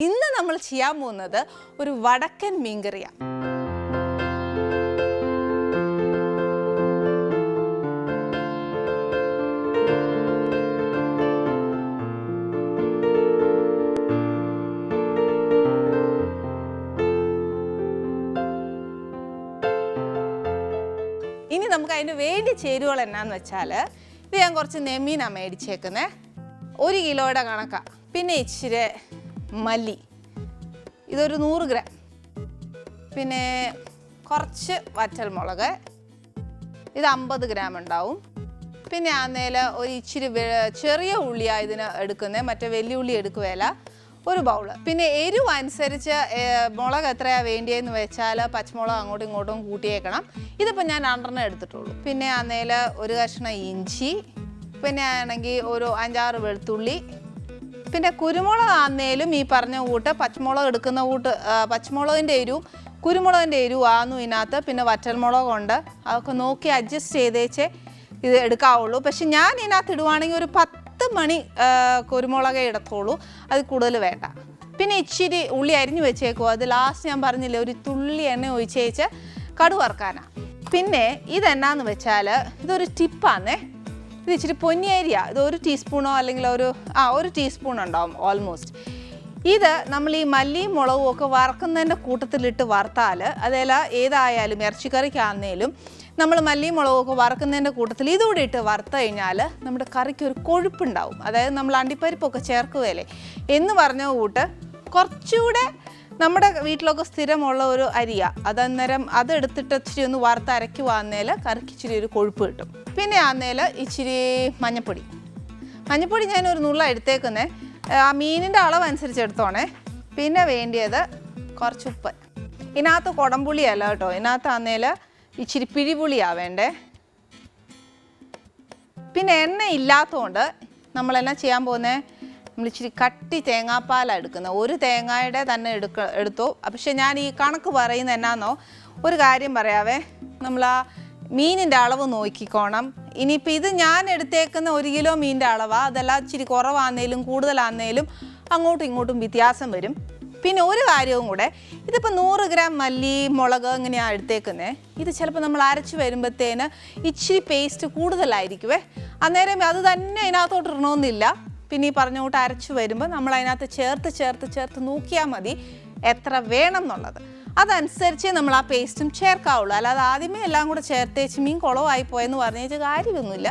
ഇന്ന് നമ്മൾ ചെയ്യാൻ പോകുന്നത് ഒരു വടക്കൻ മീൻകറിയാണ്. ഇനി നമുക്ക് അതിന് വേണ്ടി ചേരുവകൾ എന്നാന്ന് വെച്ചാൽ ഇത് ഞാൻ കുറച്ച് നെമ്മീനാണ് മേടിച്ചേക്കുന്നത് ഒരു കിലോയുടെ കണക്കാണ് പിന്നെ ഇച്ചിരി മല്ലി. ഇതൊരു നൂറ് ഗ്രാം. പിന്നെ കുറച്ച് വറ്റൽമുളക്. ഇത് അമ്പത് ഗ്രാം ഉണ്ടാവും. പിന്നെ ആന്നേൽ ഒരു ഇച്ചിരി ചെറിയ ഉള്ളിയാണ് ഇതിന് എടുക്കുന്നത് മറ്റേ വലിയ ഉള്ളി എടുക്കുകയില്ല. ഒരു ബൗൾ പിന്നെ എരിവ് അനുസരിച്ച് മുളക് എത്രയാണ് വേണ്ടിയെന്ന് വെച്ചാൽ പച്ചമുളക് അങ്ങോട്ടും ഇങ്ങോട്ടും കൂട്ടിയേക്കണം. ഇതിപ്പോൾ ഞാൻ രണ്ടെണ്ണം എടുത്തിട്ടുള്ളൂ. പിന്നെ ആന്നേൽ ഒരു കഷ്ണം ഇഞ്ചി. പിന്നെ ആണെങ്കിൽ ഒരു അഞ്ചാറ് വെളുത്തുള്ളി. പിന്നെ കുരുമുളക് ആന്നേലും ഈ പറഞ്ഞ കൂട്ട് പച്ചമുളക് എടുക്കുന്ന കൂട്ട് പച്ചമുളകിന്റെ എരിവും കുരുമുളകിന്റെ എരിവും ആന്നു ഇതിനകത്ത് പിന്നെ വറ്റൽമുളക് ഉണ്ട് അതൊക്കെ നോക്കി അഡ്ജസ്റ്റ് ചെയ്തേച്ചേ ഇത് എടുക്കാവുള്ളൂ. പക്ഷെ ഞാൻ ഇതിനകത്ത് ഇടുവാണെങ്കിൽ ഒരു പത്ത് മണി കുരുമുളകേ ഇടത്തുള്ളൂ. അത് കൂടുതൽ വേണ്ട. പിന്നെ ഇച്ചിരി ഉള്ളി അരിഞ്ഞു വെച്ചേക്കുമോ അത് ലാസ്റ്റ് ഞാൻ പറഞ്ഞില്ലേ ഒരു തുള്ളി എണ്ണ ഒഴിച്ചേച്ച് കടുവറക്കാനാണ് പിന്നെ ഇതെന്നാന്ന് വെച്ചാൽ ഇതൊരു ടിപ്പാന്നേ ഇത് ഇച്ചിരി പൊന്നിയേരിയ. ഇത് ഒരു ടീസ്പൂണോ അല്ലെങ്കിൽ ഒരു ആ ഒരു ടീസ്പൂൺ ഉണ്ടാവും ഓൾമോസ്റ്റ് ഇത് നമ്മൾ ഈ മല്ലിയും മുളകും ഒക്കെ വറക്കുന്നതിന്റെ കൂട്ടത്തിലിട്ട് വറുത്താൽ അതേല ഏതായാലും ഇറച്ചിക്കറിക്കാന്നേലും നമ്മൾ മല്ലിയും മുളകും ഒക്കെ വറക്കുന്നതിന്റെ കൂട്ടത്തിൽ ഇതുകൂടി ഇട്ട് വറുത്ത് കഴിഞ്ഞാൽ നമ്മുടെ കറിക്ക് ഒരു കൊഴുപ്പുണ്ടാവും. അതായത് നമ്മൾ അണ്ടിപ്പരിപ്പൊക്കെ ചേർക്കുകയല്ലേ? എന്ന് പറഞ്ഞ കൂട്ട് കുറച്ചുകൂടെ നമ്മുടെ വീട്ടിലൊക്കെ സ്ഥിരമുള്ള ഒരു അരിയ. അതന്നേരം അതെടുത്തിട്ട് ഇച്ചിരി ഒന്ന് വറുത്ത് അരയ്ക്കുവാന്നേൽ കറിക്ക് ഇച്ചിരി ഒരു കൊഴുപ്പ് കിട്ടും. പിന്നെ ആന്നേൽ ഇച്ചിരി മഞ്ഞപ്പൊടി. മഞ്ഞപ്പൊടി ഞാൻ ഒരു നുള്ള എടുത്തേക്കുന്നേ. ആ മീനിന്റെ അളവ് അനുസരിച്ച് എടുത്തോണേ. പിന്നെ വേണ്ടിയത് കുറച്ച് ഉപ്പ്. ഇതിനകത്ത് കുടംപുളിയല്ല കേട്ടോ. ഇതിനകത്ത് ആന്നേൽ ഇച്ചിരി പിഴിപുളിയാണ് വേണ്ടേ. പിന്നെ എണ്ണ ഇല്ലാത്തതുകൊണ്ട് നമ്മളെന്നാ ചെയ്യാൻ പോകുന്നത് നമ്മൾ ഇച്ചിരി കട്ടി തേങ്ങാപ്പാലാണ് എടുക്കുന്നത്. ഒരു തേങ്ങയുടെ തന്നെ എടുക്ക എടുത്തു. പക്ഷെ ഞാൻ ഈ കണക്ക് പറയുന്നത് എന്നാന്നോ? ഒരു കാര്യം പറയാവേ. നമ്മൾ ആ മീനിന്റെ അളവ് നോക്കിക്കോണം. ഇനിയിപ്പോൾ ഇത് ഞാൻ എടുത്തേക്കുന്ന ഒരു കിലോ മീനിന്റെ അളവാണ് അതല്ല ഇച്ചിരി കുറവാന്നേലും കൂടുതലാന്നേലും അങ്ങോട്ടും ഇങ്ങോട്ടും വ്യത്യാസം വരും. പിന്നെ ഒരു കാര്യവും കൂടെ ഇതിപ്പോൾ നൂറ് ഗ്രാം മല്ലി മുളക് ഇങ്ങനെയാണ് എടുത്തേക്കുന്നത് ഇത് ചിലപ്പോൾ നമ്മൾ അരച്ച് വരുമ്പോഴത്തേന് ഇച്ചിരി പേസ്റ്റ് കൂടുതലായിരിക്കുവേ. അന്നേരം അത് തന്നെ അതിനകത്തോട്ട് ഇടണമെന്നില്ല പിന്നെ ഈ പറഞ്ഞ കൂട്ട് അരച്ച് വരുമ്പോൾ നമ്മൾ അതിനകത്ത് ചേർത്ത് ചേർത്ത് ചേർത്ത് നോക്കിയാൽ മതി എത്ര വേണം എന്നുള്ളത്. അതനുസരിച്ച് നമ്മൾ ആ പേസ്റ്റും ചേർക്കാവുള്ളൂ. അല്ലാതെ ആദ്യമേ എല്ലാം കൂടെ ചേർത്തേച്ച് മീൻ കുളമായി പോയെന്ന് പറഞ്ഞു പറഞ്ഞേച്ച് കാര്യമൊന്നുമില്ല.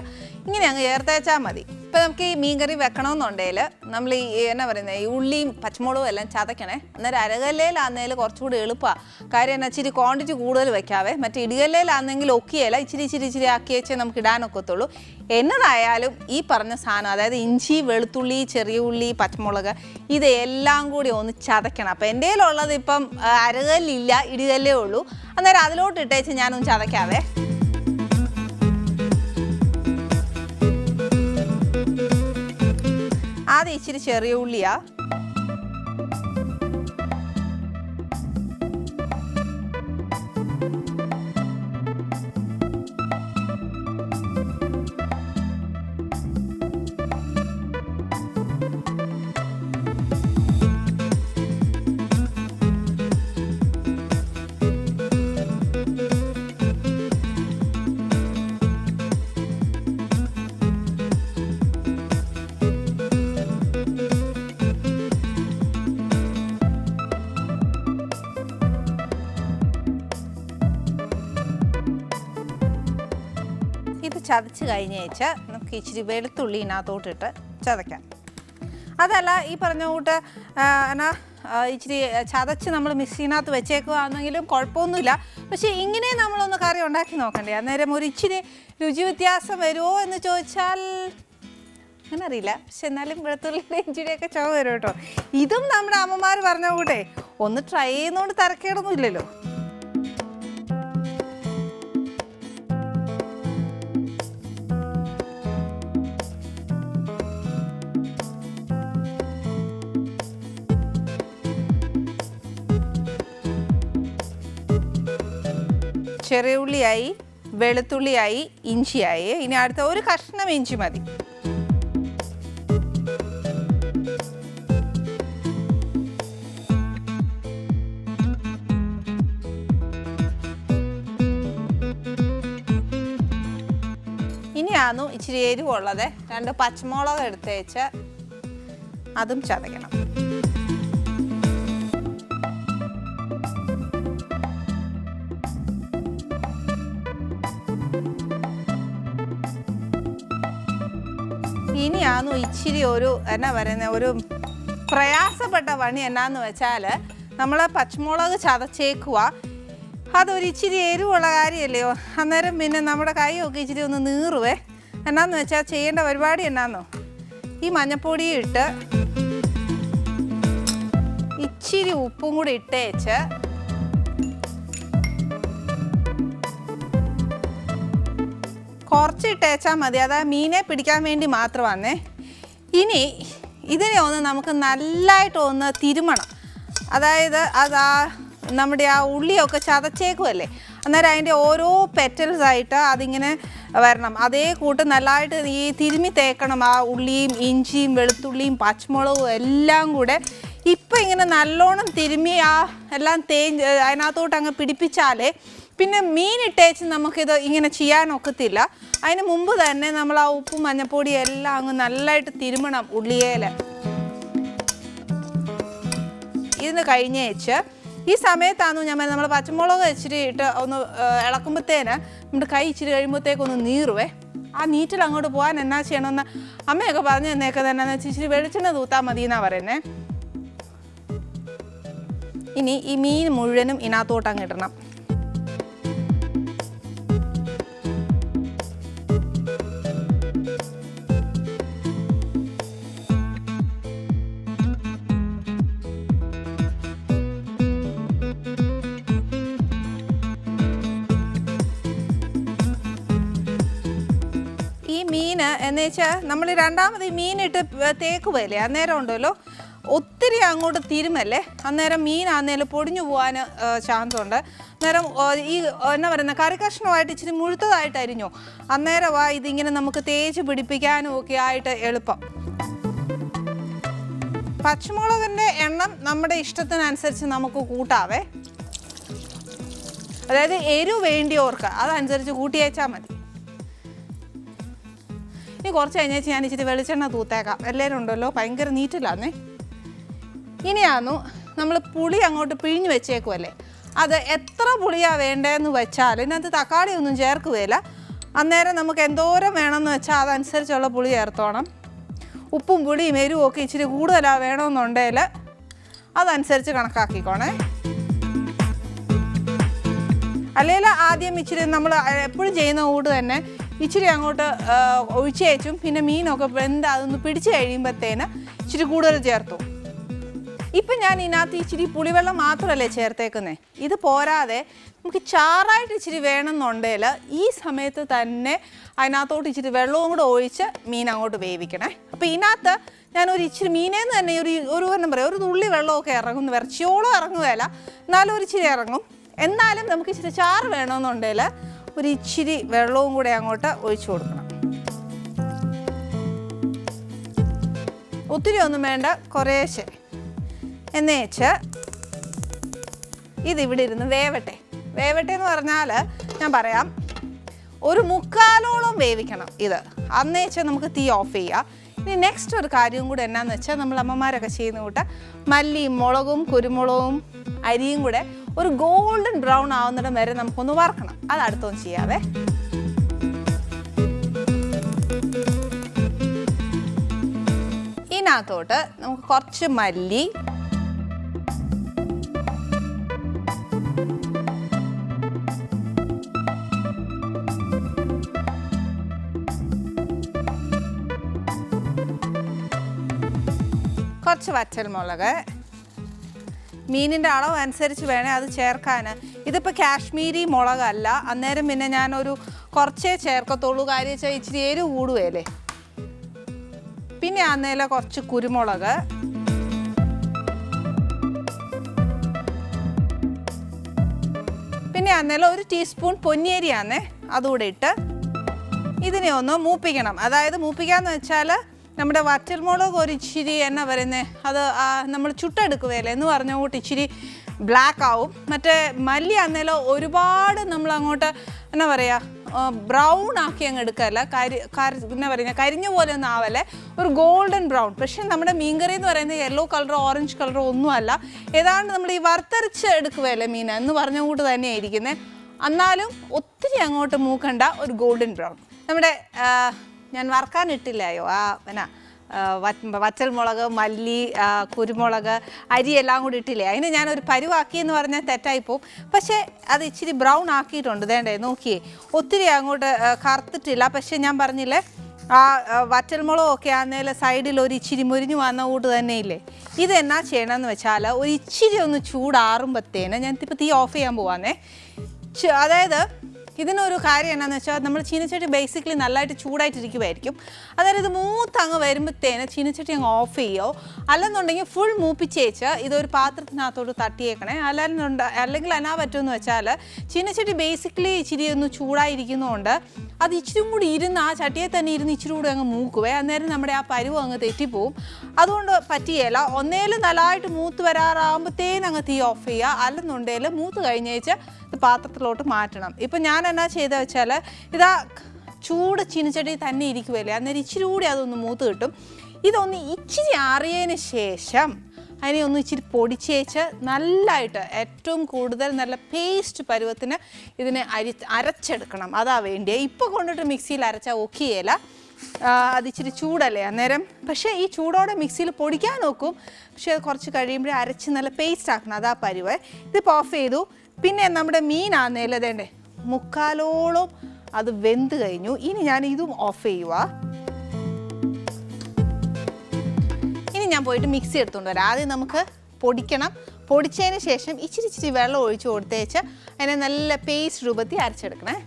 ഇങ്ങനെ അങ്ങ് ചേർത്തേച്ചാൽ മതി. ഇപ്പം നമുക്ക് ഈ മീൻകറി വെക്കണമെന്നുണ്ടെങ്കിൽ നമ്മൾ ഈ എന്നാ പറയുന്നത് ഈ ഉള്ളിയും പച്ചമുളകും എല്ലാം ചതക്കണേ. അന്നേരം അരകല്ലയിലാന്നേൽ കുറച്ചുകൂടി എളുപ്പമാണ് കാര്യം എന്നാ ഇച്ചിരി ക്വാണ്ടിറ്റി കൂടുതൽ വെക്കാവേ. മറ്റേ ഇടുകല്ലയിലാണെങ്കിൽ ഒക്കിയല്ല ഇച്ചിരി ഇച്ചിരി ഇച്ചിരി ആക്കി വെച്ചേ നമുക്ക് ഇടാനൊക്കത്തുള്ളൂ എന്നതായാലും ഈ പറഞ്ഞ സാധനം അതായത് ഇഞ്ചി വെളുത്തുള്ളി ചെറിയ ഉള്ളി പച്ചമുളക് ഇത് എല്ലാം കൂടി ഒന്ന് ചതക്കണം. അപ്പം എന്റെ കയ്യിലുള്ളത് ഇപ്പം അരകല്ലില്ല ഇടികല്ലേ ഉള്ളൂ. അന്നേരം അതിലോട്ട് ഇട്ടേച്ച് ഞാനൊന്ന് ചതക്കാവേ. ആദ്യം ഇച്ചിരി ചെറിയ ഉള്ളിയാ. ചതച്ച് കഴിഞ്ഞേച്ച് നമുക്ക് ഇച്ചിരി വെളുത്തുള്ളി ഇതിനകത്തോട്ടിട്ട് ചതയ്ക്കാം. അതല്ല ഈ പറഞ്ഞ കൂട്ട് എന്നാ ഇച്ചിരി ചതച്ച് നമ്മൾ മിക്സിനകത്ത് വെച്ചേക്കുകയാണെങ്കിലും കുഴപ്പമൊന്നുമില്ല. പക്ഷേ ഇങ്ങനെ നമ്മളൊന്ന് കറി ഉണ്ടാക്കി നോക്കണ്ടേ? അന്നേരം ഒരു ഇച്ചിരി രുചി വ്യത്യാസം വരുമോ എന്ന് ചോദിച്ചാൽ അങ്ങനെ അറിയില്ല പക്ഷെ എന്നാലും വെളുത്തുള്ളിയുടെ ഇഞ്ചിയുടെയൊക്കെ ചുവ വരും കേട്ടോ. ഇതും നമ്മുടെ അമ്മമാർ പറഞ്ഞ കൂട്ടെ ഒന്ന് ട്രൈ ചെയ്യുന്നതുകൊണ്ട് തരക്കേടൊന്നും ഇല്ലല്ലോ ചെറിയ ഉള്ളിയായി വെളുത്തുള്ളിയായി ഇഞ്ചിയായി. ഇനി അടുത്ത ഒരു കഷ്ണം ഇഞ്ചി മതി. ഇനിയാണ് ഇച്ചിരി എരിവുള്ളത്. രണ്ട് പച്ചമുളക് എടുത്തേച്ച് അതും ചതയ്ക്കണം. ഇനിയാന്നു ഇച്ചിരി ഒരു എന്നാ പറയുന്ന ഒരു പ്രയാസപ്പെട്ട പണി എന്നാന്ന് വെച്ചാൽ നമ്മൾ പച്ചമുളക് ചതച്ചേക്കുക അതൊരു ഇച്ചിരി എരിവുള്ള കാര്യമല്ലയോ? അന്നേരം പിന്നെ നമ്മുടെ കൈയൊക്കെ ഇച്ചിരി ഒന്ന് നീറുവേ. എന്നാന്ന് വെച്ചാൽ ചെയ്യേണ്ട പരിപാടി എന്നാന്നോ? ഈ മഞ്ഞപ്പൊടിയും ഇട്ട് ഇച്ചിരി ഉപ്പും കൂടി ഇട്ടേച്ച് കുറച്ച് ഇട്ടേച്ചാൽ മതി. അതാ മീനെ പിടിക്കാൻ വേണ്ടി മാത്രമാണേ ഇനി ഇതിനെ ഒന്ന് നമുക്ക് നല്ലതായിട്ട് ഒന്ന് തിരുമണം. അതായത് അത് ആ നമ്മുടെ ആ ഉള്ളിയൊക്കെ ചതച്ചേക്കുമല്ലേ അന്നേരം അതിന്റെ ഓരോ പെറ്റൽസ് ആയിട്ട് അതിങ്ങനെ വരണം. അതേ കൂട്ട് നല്ലതായിട്ട് ഈ തിരുമി തേക്കണം. ആ ഉള്ളിയും ഇഞ്ചിയും വെളുത്തുള്ളിയും പച്ചമുളകും എല്ലാം കൂടെ ഇപ്പം ഇങ്ങനെ നല്ലോണം തിരുമി ആ എല്ലാം തേഞ്ഞ് അതിനകത്തോട്ട് അങ്ങ് പിടിപ്പിച്ചാലേ പിന്നെ മീൻ ഇട്ടേച്ച് നമുക്കിത് ഇങ്ങനെ ചെയ്യാൻ ഒക്കത്തില്ല അതിന് മുമ്പ് തന്നെ നമ്മൾ ആ ഉപ്പും മഞ്ഞപ്പൊടിയും എല്ലാം അങ്ങ് നല്ലതായിട്ട് തിരുമണം ഉള്ളിയേൽ ഇതിന് കഴിഞ്ഞേച്ച്. ഈ സമയത്താണ് ഞാൻ നമ്മൾ പച്ചമുളക് ഇച്ചിരി ഇട്ട് ഒന്ന് ഇളക്കുമ്പോഴത്തേന് നമ്മുടെ കൈ ഇച്ചിരി കഴിയുമ്പോഴത്തേക്കൊന്ന് നീറുവേ. ആ നീറ്റിൽ അങ്ങോട്ട് പോകാൻ എന്നാ ചെയ്യണമെന്ന് അമ്മയൊക്കെ പറഞ്ഞു തന്നെയൊക്കെ തന്നെ. വെച്ചാൽ ഇച്ചിരി വെളിച്ചെണ്ണ തൂത്താൽ മതി എന്നാ പറയുന്നത് ഇനി ഈ മീൻ മുഴുവനും ഇതിനകത്തോട്ട് അങ്ങ് മീൻ എന്ന് വെച്ചാൽ നമ്മൾ രണ്ടാമത് ഈ മീനിട്ട് തേക്കുവല്ലേ അന്നേരം ഉണ്ടല്ലോ. ഒത്തിരി അങ്ങോട്ട് തിരുമല്ലേ? അന്നേരം മീൻ അന്നേരം പൊടിഞ്ഞു പോകാൻ ചാൻസ് ഉണ്ട് അന്നേരം ഈ എന്നാ പറയുന്ന കറി കഷ്ണമായിട്ട് ഇച്ചിരി മുഴുത്തതായിട്ട് അരിഞ്ഞോ? അന്നേരം ആ ഇതിങ്ങനെ നമുക്ക് തേച്ച് പിടിപ്പിക്കാനും ഒക്കെ ആയിട്ട് എളുപ്പം. പച്ചമുളകിന്റെ എണ്ണം നമ്മുടെ ഇഷ്ടത്തിനനുസരിച്ച് നമുക്ക് കൂട്ടാവേ. അതായത് എരിവ് വേണ്ടിയവർക്ക് അതനുസരിച്ച് കൂട്ടിയേച്ചാൽ മതി. ഇനി കുറച്ച് കഴിഞ്ഞേച്ച് ഞാൻ ഇച്ചിരി വെളിച്ചെണ്ണ തൂത്തേക്കാം. എല്ലാവരും ഉണ്ടല്ലോ? ഭയങ്കര നീറ്റിലാന്നേ. ഇനിയാന്നു നമ്മൾ പുളി അങ്ങോട്ട് പിഴിഞ്ഞ് വെച്ചേക്കുമല്ലേ അത് എത്ര പുളിയാണ് വേണ്ടതെന്ന് വെച്ചാൽ ഇതിനകത്ത് തക്കാളി ഒന്നും ചേർക്കുകയില്ല. അന്നേരം നമുക്ക് എന്തോരം വേണമെന്ന് വെച്ചാൽ അതനുസരിച്ചുള്ള പുളി ചേർത്തോണം. ഉപ്പും പുളിയും എരിവും ഒക്കെ ഇച്ചിരി കൂടുതലാണ് വേണമെന്നുണ്ടെങ്കിൽ അതനുസരിച്ച് കണക്കാക്കിക്കോണേ. അല്ലെങ്കിൽ ആദ്യം ഇച്ചിരി നമ്മൾ എപ്പോഴും ചെയ്യുന്ന കൂട്ട് തന്നെ ഇച്ചിരി അങ്ങോട്ട് ഒഴിച്ചയച്ചും പിന്നെ മീനൊക്കെ വെന്ത് അതൊന്ന് പിടിച്ചു കഴിയുമ്പോഴത്തേന് ഇച്ചിരി കൂടുതൽ ചേർത്തു. ഇപ്പം ഞാൻ ഇതിനകത്ത് ഇച്ചിരി പുളിവെള്ളം മാത്രമല്ലേ ചേർത്തേക്കുന്നേ? ഇത് പോരാതെ നമുക്ക് ചാറായിട്ട് ഇച്ചിരി വേണമെന്നുണ്ടെങ്കിൽ ഈ സമയത്ത് തന്നെ അതിനകത്തോട്ട് ഇച്ചിരി വെള്ളവും കൂടെ ഒഴിച്ച് മീൻ അങ്ങോട്ട് വേവിക്കണേ. അപ്പോൾ ഇതിനകത്ത് ഞാനൊരു ഇച്ചിരി മീനേന്ന് തന്നെ ഒരു ഒരു എന്താ പറയുക ഒരു തുള്ളി വെള്ളമൊക്കെ ഇറങ്ങുന്നു ഇറച്ചിയോളം ഇറങ്ങുകയല്ല. എന്നാലും ഒരു ഇച്ചിരി ഇറങ്ങും. എന്നാലും നമുക്ക് ഇച്ചിരി ചാറ് വേണമെന്നുണ്ടെങ്കിൽ ഒരു ഇച്ചിരി വെള്ളവും കൂടെ അങ്ങോട്ട് ഒഴിച്ചു കൊടുക്കണം. ഒത്തിരി ഒന്നും വേണ്ട കുറേശ്ശെ. എന്നേച്ച് ഇതിവിടെ ഇരുന്ന് വേവട്ടെ. വേവട്ടെ എന്ന് പറഞ്ഞാൽ ഞാൻ പറയാം ഒരു മുക്കാലോളം വേവിക്കണം ഇത്. അന്നേച്ച് നമുക്ക് തീ ഓഫ് ചെയ്യാം. ഇനി നെക്സ്റ്റ് ഒരു കാര്യം കൂടെ എന്നാന്ന് വെച്ചാൽ നമ്മൾ അമ്മമാരൊക്കെ ചെയ്യുന്ന കൂട്ട മല്ലിയും മുളകും കുരുമുളകും അരിയും കൂടെ ഒരു ഗോൾഡൻ ബ്രൗൺ ആവുന്നിടം വരെ നമുക്കൊന്ന് വറക്കണം. അത് അടുത്തൊന്ന് ചെയ്യാവേ. ഇതിനകത്തോട്ട് നമുക്ക് കുറച്ച് മല്ലി. കുറച്ച് വറ്റൽമുളക്. മീനിന്റെ അളവ് അനുസരിച്ച് വേണേൽ അത് ചേർക്കാൻ ഇതിപ്പോൾ കാശ്മീരി മുളകല്ല. അന്നേരം പിന്നെ ഞാനൊരു കുറച്ചേ ചേർക്കത്തുള്ളൂ. കാര്യം വെച്ചാൽ ഇച്ചിരി എരിവ് കൂടുകയല്ലേ പിന്നെ അന്നേരം കുറച്ച് കുരുമുളക്. പിന്നെ അന്നേരം ഒരു ടീസ്പൂൺ പൊന്നിയരിയാന്നേ. അതുകൂടെ ഇട്ട് ഇതിനെ ഒന്ന് മൂപ്പിക്കണം. അതായത് മൂപ്പിക്കാന്ന് വെച്ചാൽ നമ്മുടെ വറ്റൽമുളക് ഒരു ഇച്ചിരി എന്നാ പറയുന്നത് അത് നമ്മൾ ചുട്ടെടുക്കുകയല്ലേ എന്ന് പറഞ്ഞ ഇച്ചിരി ബ്ലാക്ക് ആവും. മറ്റേ മല്ലി അന്നേരം ഒരുപാട് നമ്മൾ അങ്ങോട്ട് എന്നാ പറയുക ബ്രൗൺ ആക്കി അങ്ങ് എടുക്കല്ല കരി എന്നാ പറയുക കരിഞ്ഞ പോലെ ഒന്നും ആവല്ലേ. ഒരു ഗോൾഡൻ ബ്രൗൺ പക്ഷേ നമ്മുടെ മീൻകറി എന്ന് പറയുന്നത് യെല്ലോ കളറോ ഓറഞ്ച് കളറോ ഒന്നുമല്ല ഏതാണ്ട് നമ്മൾ ഈ വറുത്തരച്ച് എടുക്കുകയല്ലേ മീൻ എന്ന് പറഞ്ഞ കൂട്ട് തന്നെയാണ് ഇരിക്കുന്നത് എന്നാലും ഒത്തിരി അങ്ങോട്ട് മൂക്കണ്ട ഒരു ഗോൾഡൻ ബ്രൗൺ നമ്മുടെ ഞാൻ വറക്കാൻ ഇട്ടില്ലായോ ആ എന്നാ ആ, മുളക് മല്ലി കുരുമുളക് അരി എല്ലാം കൂടി ഇട്ടില്ലേ? അതിന് ഞാനൊരു പരുവാക്കി എന്ന് പറഞ്ഞാൽ തെറ്റായിപ്പോവും പക്ഷേ അത് ഇച്ചിരി ബ്രൗൺ ആക്കിയിട്ടുണ്ട്. വേണ്ടേ നോക്കിയേ. ഒത്തിരി അങ്ങോട്ട് കറുത്തിട്ടില്ല. പക്ഷേ ഞാൻ പറഞ്ഞില്ലേ ആ വറ്റൽമുളകൊക്കെ ആണെങ്കിൽ സൈഡിൽ ഒരു ഇച്ചിരി മുരിഞ്ഞു വന്ന കൂട്ട് തന്നെ ഇല്ലേ ഇത് എന്നാ ചെയ്യണമെന്ന് വെച്ചാൽ ഒരു ഇച്ചിരി ഒന്ന് ചൂടാറുമ്പത്തേന് ഞാൻ ഇപ്പോൾ തീ ഓഫ് ചെയ്യാൻ പോവാന്നേ. അതായത് ഇതിനൊരു കാര്യം എന്നാന്ന് വെച്ചാൽ നമ്മൾ ചീനച്ചട്ടി ബേസിക്കലി നല്ലതായിട്ട് ചൂടായിട്ടിരിക്കുമായിരിക്കും അതായത് ഇത് മൂത്ത് അങ്ങ് വരുമ്പോഴത്തേന് ചീനച്ചട്ടി അങ്ങ് ഓഫ് ചെയ്യോ? അല്ലെന്നുണ്ടെങ്കിൽ ഫുൾ മൂപ്പിച്ചേച്ച് ഇതൊരു പാത്രത്തിനകത്തോട്ട് തട്ടിയേക്കണേ. അല്ലെന്നുണ്ട് അല്ലെങ്കിൽ എന്നാ പറ്റുമെന്ന് വെച്ചാൽ ചീനച്ചട്ടി ബേസിക്കലി ഇച്ചിരി ഒന്ന് ചൂടായിരിക്കുന്നതുകൊണ്ട് അത് ഇച്ചിരി കൂടി ഇരുന്ന് ആ ചട്ടിയെ തന്നെ ഇരുന്ന് ഇച്ചിരി കൂടി അങ്ങ് മൂക്കുവേ. അന്നേരം നമ്മുടെ ആ പരുവ് അങ്ങ് തെറ്റിപ്പോവും. അതുകൊണ്ട് പറ്റിയേല. ഒന്നേലും നല്ലതായിട്ട് മൂത്ത് വരാറാകുമ്പോഴത്തേനും അങ്ങ് തീ ഓഫ് ചെയ്യുക. അല്ലെന്നുണ്ടെങ്കിൽ മൂത്ത് കഴിഞ്ഞേച്ച് ഇത് പാത്രത്തിലോട്ട് മാറ്റണം. ഇപ്പം ഞാൻ എന്നാ ചെയ്ത വെച്ചാൽ ഇതാ ചൂട് ചീനച്ചട്ടി തന്നെ ഇരിക്കുമല്ലേ അന്നേരം ഇച്ചിരി കൂടി അതൊന്ന് മൂത്ത് കിട്ടും. ഇതൊന്ന് ഇച്ചിരി അറിയതിന് ശേഷം അതിനെ ഒന്ന് ഇച്ചിരി പൊടിച്ചേച്ച് നല്ലതായിട്ട് ഏറ്റവും കൂടുതൽ നല്ല പേസ്റ്റ് പരുവത്തിന് ഇതിനെ അരി അരച്ചെടുക്കണം. അതാ വേണ്ടിയേ. ഇപ്പോൾ കൊണ്ടിട്ട് മിക്സിയിൽ അരച്ചാൽ ഒക്കിയേല അത് ഇച്ചിരി ചൂടല്ലേ അന്നേരം? പക്ഷേ ഈ ചൂടോടെ മിക്സിയിൽ പൊടിക്കാൻ നോക്കും. പക്ഷേ അത് കുറച്ച് കഴിയുമ്പോഴേ അരച്ച് നല്ല പേസ്റ്റ് ആക്കണം. അതാ പരുവ്. ഇതിപ്പോൾ ഓഫ് ചെയ്തു. പിന്നെ നമ്മുടെ മീനാന്നേൽ അതേണ്ടേ? മുക്കാലോളം അത് വെന്ത് കഴിഞ്ഞു. ഇനി ഞാൻ ഇതും ഓഫ് ചെയ്യുക ഞാൻ പോയിട്ട് മിക്സി എടുത്തുകൊണ്ട് വരാം. ആദ്യം നമുക്ക് പൊടിക്കണം. പൊടിച്ചതിന് ശേഷം ഇച്ചിരി ഇച്ചിരി വെള്ളം ഒഴിച്ച് കൊടുത്തേച്ച് അതിനെ നല്ല പേസ്റ്റ് രൂപത്തിൽ അരച്ചെടുക്കണേ.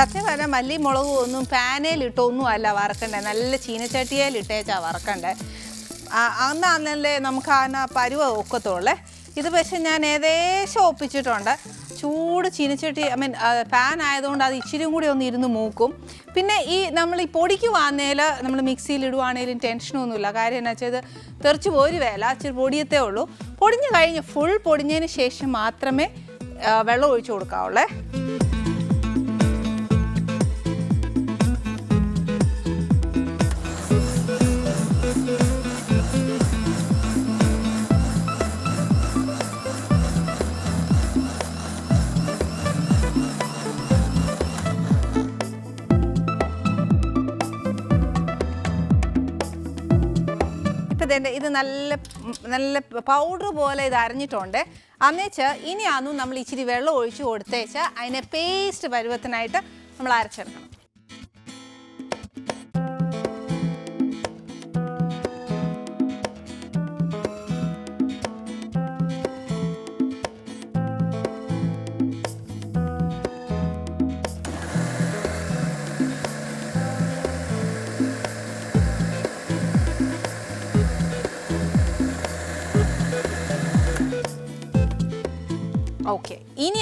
സത്യം പറഞ്ഞാൽ മല്ലി മുളകും ഒന്നും പാനയിലിട്ടൊന്നും അല്ല വറക്കണ്ടേ. നല്ല ചീനച്ചട്ടിയിലിട്ടേച്ചാ വറക്കണ്ടേ. അന്നാന്നല്ലേ നമുക്ക് ആ പരുവ ഒക്കത്തുള്ളേ? ഇത് പക്ഷെ ഞാൻ ഏകദേശം ഒപ്പിച്ചിട്ടുണ്ട്. ചൂട് ചിനിച്ചിട്ട് ഐ മീൻ ഫാൻ ആയതുകൊണ്ട് അത് ഇച്ചിരിയും കൂടി ഒന്ന് ഇരുന്ന് മൂക്കും. പിന്നെ ഈ നമ്മൾ ഈ പൊടിക്ക് വന്നേൽ നമ്മൾ മിക്സിയിൽ ഇടുവാണേലും ടെൻഷനൊന്നുമില്ല കാര്യം എന്നാ വെച്ചാൽ ഇത് തെറിച്ച് പോരു വേല ഇച്ചിരി പൊടിയത്തേ ഉള്ളൂ. പൊടിഞ്ഞു കഴിഞ്ഞ് ഫുൾ പൊടിഞ്ഞതിന് ശേഷം മാത്രമേ വെള്ളം ഒഴിച്ചു കൊടുക്കാവുള്ളേ. ഇപ്പം ഇത് നല്ല നല്ല പൗഡർ പോലെ ഇത് അരഞ്ഞിട്ടുണ്ട്. അന്നേച്ച് ഇനിയാന്നും നമ്മൾ ഇച്ചിരി വെള്ളം ഒഴിച്ച് കൊടുത്തേച്ച് അതിനെ പേസ്റ്റ് പരുവത്തിനായിട്ട് നമ്മൾ അരച്ചെടുക്കണം.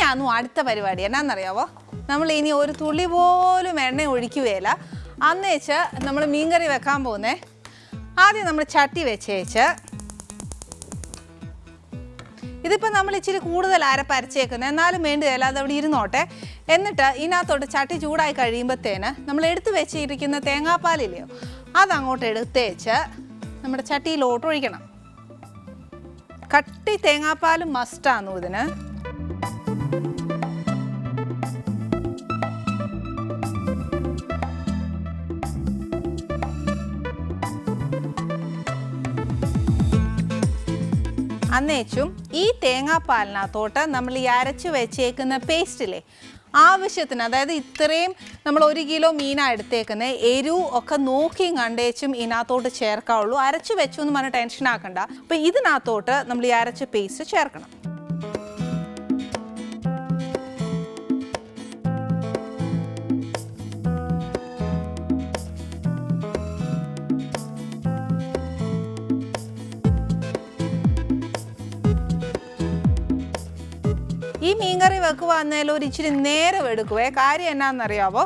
ഇനിയാന്നു അടുത്ത പരിപാടി? എന്നാന്നറിയാവോ? നമ്മൾ ഇനി ഒരു തുള്ളി പോലും എണ്ണ ഒഴിക്കുകയില്ല. വെച്ച് നമ്മൾ മീൻകറി വെക്കാൻ പോകുന്നേ. ആദ്യം നമ്മൾ ചട്ടി വെച്ചേച്ച് ഇതിപ്പോൾ നമ്മൾ ഇച്ചിരി കൂടുതൽ അരപ്പ് അരച്ചേക്കുന്നത് എന്നാലും വേണ്ടിയല്ല അത് അവിടെ ഇരുന്നോട്ടെ. എന്നിട്ട് ഇതിനകത്തോട്ട് ചട്ടി ചൂടായി കഴിയുമ്പോഴത്തേന് നമ്മൾ എടുത്തു വെച്ചിരിക്കുന്ന തേങ്ങാപ്പാലില്ലയോ അതങ്ങോട്ട് എടുത്തേച്ച് നമ്മുടെ ചട്ടിയിലോട്ട് ഒഴിക്കണം. കട്ടി തേങ്ങാപ്പാലും മസ്റ്റാന്നു ഇതിന്? അന്നേച്ചും ഈ തേങ്ങാപ്പാലിനകത്തോട്ട് നമ്മൾ ഈ അരച്ച് വെച്ചേക്കുന്ന പേസ്റ്റില്ലേ ആവശ്യത്തിന് അതായത് ഇത്രയും നമ്മൾ ഒരു കിലോ മീനാണ് എടുത്തേക്കുന്നത് എരു ഒക്കെ നോക്കി കണ്ടേച്ചും ഇതിനകത്തോട്ട് ചേർക്കാവുള്ളൂ. അരച്ച് വെച്ചു എന്ന് പറഞ്ഞ് ടെൻഷൻ ആക്കണ്ട. അപ്പം ഇതിനകത്തോട്ട് നമ്മൾ ഈ അരച്ച പേസ്റ്റ് ചേർക്കണം. മീൻകറി വെക്കുവാന്നേലും ഒരു ഇച്ചിരി നേരം എടുക്കുവേ കാര്യം എന്നാണെന്നറിയാവോ?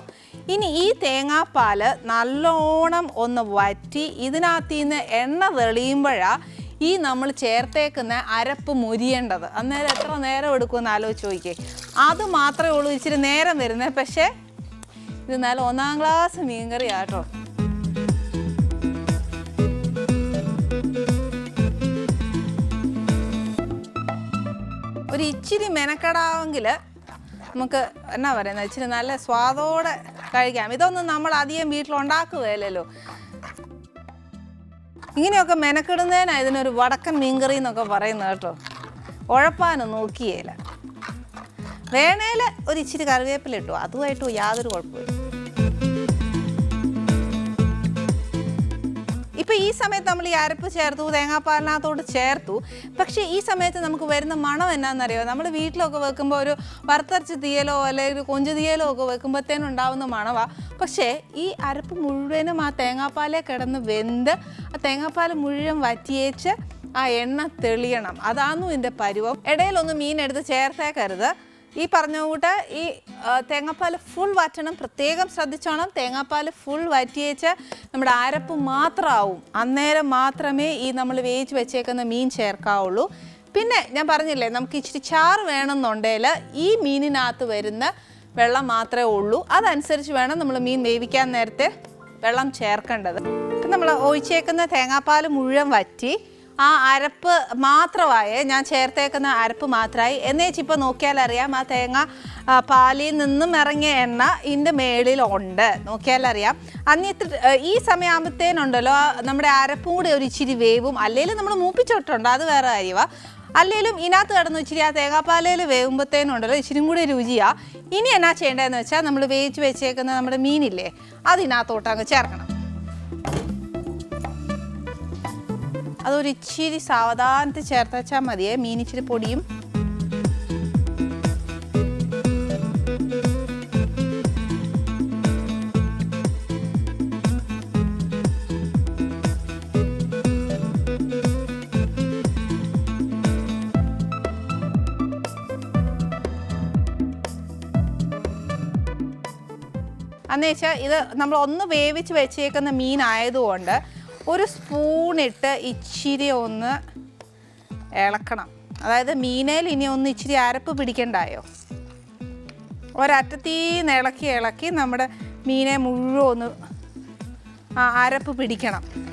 ഇനി ഈ തേങ്ങാപ്പാൽ നല്ലോണം ഒന്ന് വറ്റി ഇതിനകത്ത് നിന്ന് എണ്ണ തെളിയുമ്പോഴാണ് ഈ നമ്മൾ ചേർത്തേക്കുന്ന അരപ്പ് മുരിയേണ്ടത്. അന്നേരം എത്ര നേരം എടുക്കുമെന്ന് ആലോചിച്ച് നോക്കിയേ. അത് മാത്രമേ ഉള്ളൂ ഇച്ചിരി നേരം വരുന്നത്. പക്ഷേ ഇത് നല്ല ഒന്നാം ക്ലാസ് മീൻകറി ആട്ടോ ഒരു ഇച്ചിരി മെനക്കെടാവെങ്കിൽ നമുക്ക് എന്നാ പറയുന്നത് ഇച്ചിരി നല്ല സ്വാദോടെ കഴിക്കാം. ഇതൊന്നും നമ്മൾ അധികം വീട്ടിൽ ഉണ്ടാക്കുകയല്ലോ ഇങ്ങനെയൊക്കെ മെനക്കെടുന്നതിനാ ഇതിനൊരു വടക്കൻ മീൻകറി എന്നൊക്കെ പറയുന്നത് കേട്ടോ. ഉഴപ്പാനും നോക്കിയേല. വേണേൽ ഒരു ഇച്ചിരി കറിവേപ്പില ഇട്ടു. അതുമായിട്ട് യാതൊരു കുഴപ്പമില്ല ഇപ്പൊ ഈ സമയത്ത് നമ്മൾ ഈ അരപ്പ് ചേർത്തു തേങ്ങാപ്പാലിനകത്തോട് ചേർത്തു. പക്ഷേ ഈ സമയത്ത് നമുക്ക് വരുന്ന മണം എന്നാണെന്നറിയോ നമ്മൾ വീട്ടിലൊക്കെ വെക്കുമ്പോൾ ഒരു വറുത്തരച്ച് തീയലോ അല്ലെങ്കിൽ ഒരു കൊഞ്ചു തീയലോ ഒക്കെ വെക്കുമ്പോഴത്തേനും ഉണ്ടാവുന്ന മണവാ. പക്ഷേ ഈ അരപ്പ് മുഴുവനും ആ തേങ്ങാപ്പാലെ കിടന്ന് വെന്ത് ആ തേങ്ങാപ്പാൽ മുഴുവൻ വറ്റിയേച്ച് ആ എണ്ണ തെളിയണം. അതാന്നു ഇതിന്റെ പരുവം. ഇടയിലൊന്ന് മീൻ എടുത്ത് ചേർത്തേക്കരുത്. ഈ പറഞ്ഞ കൂട്ട് ഈ തേങ്ങാപ്പാൽ ഫുൾ വാറ്റണം. പ്രത്യേകം ശ്രദ്ധിച്ചോണം. തേങ്ങാപ്പാൽ ഫുൾ വറ്റിയേച്ച് നമ്മുടെ അരപ്പ് മാത്രമാവും അന്നേരം മാത്രമേ ഈ നമ്മൾ വേവിച്ച് വെച്ചേക്കുന്ന മീൻ ചേർക്കാവുള്ളൂ. പിന്നെ ഞാൻ പറഞ്ഞില്ലേ നമുക്ക് ഇച്ചിരി ചാറ് വേണമെന്നുണ്ടെങ്കിൽ ഈ മീനിനകത്ത് വരുന്ന വെള്ളം മാത്രമേ ഉള്ളൂ. അതനുസരിച്ച് വേണം നമ്മൾ മീൻ വേവിക്കാൻ നേരത്തെ വെള്ളം ചേർക്കേണ്ടത്. ഇപ്പം നമ്മൾ ഒഴിച്ചേക്കുന്ന തേങ്ങാപ്പാൽ മുഴുവൻ വറ്റി ആ അരപ്പ് മാത്രമായേ ഞാൻ ചേർത്തേക്കുന്ന അരപ്പ് മാത്രമായി എന്നേച്ചിപ്പോൾ നോക്കിയാൽ അറിയാം ആ തേങ്ങ പാലിൽ നിന്നും ഇറങ്ങിയ എണ്ണ ഇതിന്റെ മേളിലുണ്ട്. നോക്കിയാൽ അറിയാം. അന്ന് ഇത്ര ഈ സമയമാകുമ്പോഴത്തേനുണ്ടല്ലോ നമ്മുടെ അരപ്പും കൂടി ഒരു ഇച്ചിരി വേവും. അല്ലെങ്കിൽ നമ്മൾ മൂപ്പിച്ചിട്ടുണ്ട് അത് വേറെ കാര്യമാണ് അല്ലെങ്കിലും ഇതിനകത്ത് കിടന്ന് ഇച്ചിരി ആ തേങ്ങാപ്പാലയിൽ വേവുമ്പോഴത്തേനുണ്ടല്ലോ ഇച്ചിരി കൂടി രുചിയാണ് ഇനി എന്നാ ചെയ്യേണ്ടതെന്ന് വെച്ചാൽ നമ്മൾ വേവിച്ച് വെച്ചേക്കുന്ന നമ്മുടെ മീനില്ലേ അതിനകത്തോട്ട് അങ്ങ് ചേർക്കണം. അതൊരു ഇച്ചിരി സാവധാനത്തിൽ ചേർത്ത് വെച്ചാൽ മതിയേ. മീൻ ഇച്ചിരി പൊടിയും. എന്ന് വെച്ചാൽ ഇത് നമ്മൾ ഒന്ന് വേവിച്ച് വെച്ചേക്കുന്ന മീനായതുകൊണ്ട് ഒരു സ്പൂണിട്ട് ഇച്ചിരി ഒന്ന് ഇളക്കണം. അതായത് മീനയിൽ ഇനി ഒന്ന് ഇച്ചിരി അരപ്പ് പിടിക്കണ്ടായോ? ഒരറ്റത്തീന്ന് ഇളക്കി ഇളക്കി നമ്മുടെ മീനെ മുഴുവൻ ഒന്ന് ആ അരപ്പ് പിടിക്കണം.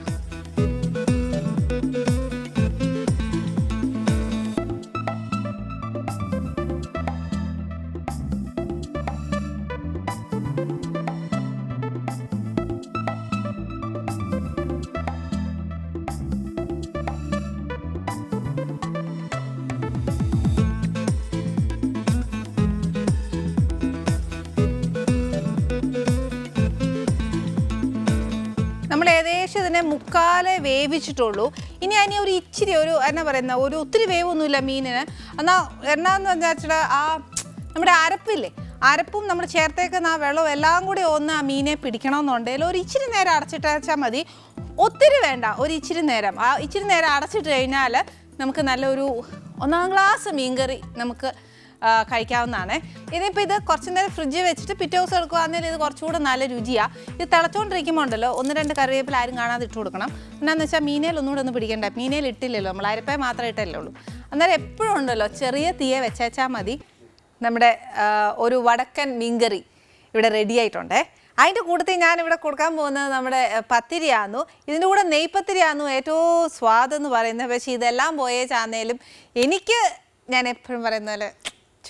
ഇതിനെ മുക്കാലെ വേവിച്ചിട്ടുള്ളൂ. ഇനി അതിന് ഒരു ഇച്ചിരി ഒരു എന്നാ പറയുന്ന ഒരു ഒത്തിരി വേവൊന്നുമില്ല മീനിന്. എന്നാൽ എന്നാന്ന് വെച്ചാൽ ആ നമ്മുടെ അരപ്പില്ലേ അരപ്പും നമ്മൾ ചേർത്തേക്കുന്ന ആ വെള്ളവും എല്ലാം കൂടി ഒന്ന് ആ മീനെ പിടിക്കണമെന്നുണ്ടെങ്കിൽ ഒരു ഇച്ചിരി നേരം അടച്ചിട്ട് വെച്ചാൽ മതി. ഒത്തിരി വേണ്ട ഒരു ഇച്ചിരി നേരം. ആ ഇച്ചിരി നേരം അടച്ചിട്ട് കഴിഞ്ഞാൽ നമുക്ക് നല്ലൊരു ഒന്നാം ക്ലാസ് മീൻകറി നമുക്ക് കഴിക്കാവുന്നതാണ്. ഇതിപ്പോൾ ഇത് കുറച്ച് നേരം ഫ്രിഡ്ജിൽ വെച്ചിട്ട് പിറ്റേ ദിവസം എടുക്കുകയാണെങ്കിൽ ഇത് കുറച്ചുകൂടെ നല്ല രുചിയാണ് ഇത് തിളച്ചുകൊണ്ടിരിക്കുമ്പോൾ ഉണ്ടല്ലോ ഒന്ന് രണ്ട് കറിവേപ്പില ആരും കാണാതെ ഇട്ട് കൊടുക്കണം. എന്നാന്ന് വെച്ചാൽ മീനേൽ ഒന്നുകൂടെ ഒന്ന് പിടിക്കണ്ട. മീനേൽ ഇട്ടില്ലല്ലോ നമ്മൾ അരപ്പേ മാത്രമേ ഇട്ടല്ലേ ഉള്ളൂ. അന്നേരം എപ്പോഴും ഉണ്ടല്ലോ ചെറിയ തീയെ വെച്ചേച്ചാൽ മതി. നമ്മുടെ ഒരു വടക്കൻ മീൻകറി ഇവിടെ റെഡി ആയിട്ടുണ്ടേ. അതിന്റെ കൂട്ടത്തിൽ ഞാനിവിടെ കൊടുക്കാൻ പോകുന്നത് നമ്മുടെ പത്തിരിയാന്നു. ഇതിന്റെ കൂടെ നെയ്പത്തിരിയാന്നു ഏറ്റവും സ്വാദെന്ന് പറയുന്നത്. പക്ഷേ ഇതെല്ലാം പോയേച്ചാന്നേലും എനിക്ക് ഞാൻ എപ്പോഴും പറയുന്ന പോലെ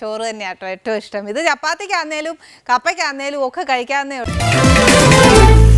ചോറ് തന്നെയാണ് കേട്ടോ ഏറ്റവും ഇഷ്ടം. ഇത് ചപ്പാത്തിക്കാന്നേലും കപ്പയ്ക്കാന്നേലും ഒക്കെ കഴിക്കാവുന്നേ ഉള്ളൂ.